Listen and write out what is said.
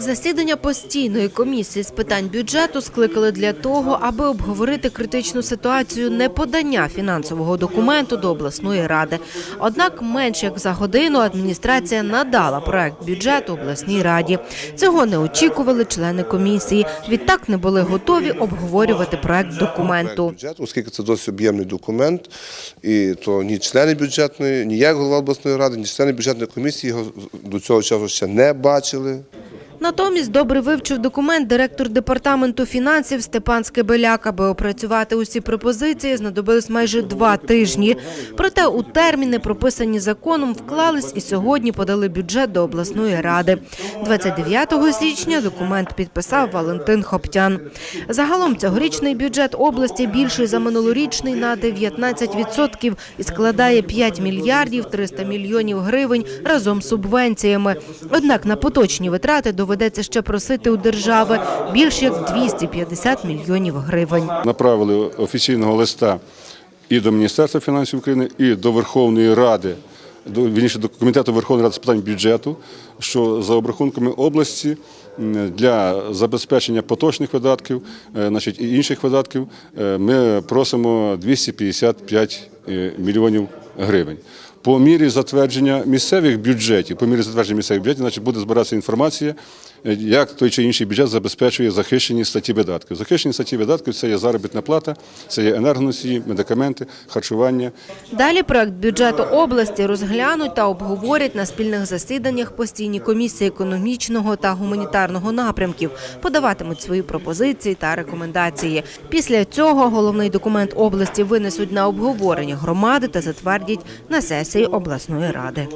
Засідання постійної комісії з питань бюджету скликали для того, аби обговорити критичну ситуацію неподання фінансового документу до обласної ради. Однак, менш як за годину адміністрація надала проект бюджету обласній раді. Цього не очікували члени комісії. Відтак не були готові обговорювати проект документу. Оскільки це досить об'ємний документ, і то ні члени бюджетної, ні як голова обласної ради, ні члени бюджетної комісії його до цього часу ще не бачили. Натомість добре вивчив документ директор департаменту фінансів Степан Скибеляк. Аби опрацювати усі пропозиції, знадобилось майже два тижні. Проте у терміни, прописані законом, вклались і сьогодні подали бюджет до обласної ради. 29 січня документ підписав Валентин Хоптян. Загалом цьогорічний бюджет області більший за минулорічний на 19% і складає 5 мільярдів 300 мільйонів гривень разом з субвенціями. Однак на поточні витрати доведеться ще просити у держави більш як 250 мільйонів гривень. направили офіційного листа і до Міністерства фінансів України, і до Верховної Ради, до вірніше, до комітету Верховної Ради з питань бюджету, що за обрахунками області для забезпечення поточних видатків, е, значить і інших видатків, е, ми просимо 255 е, мільйонів гривень. По мірі затвердження місцевих бюджетів, по мірі затвердження місцевих бюджетів, значить буде збиратися інформація, як той чи інший бюджет забезпечує захищені статті видатків. Захищені статті видатків це є заробітна плата, це є енергоносії, медикаменти, харчування. Далі проект бюджету області розглянуть та обговорять на спільних засіданнях постійні комісії економічного та гуманітарного напрямків, подаватимуть свої пропозиції та рекомендації. Після цього головний документ області винесуть на обговорення громади та затвердять на сесії обласної ради.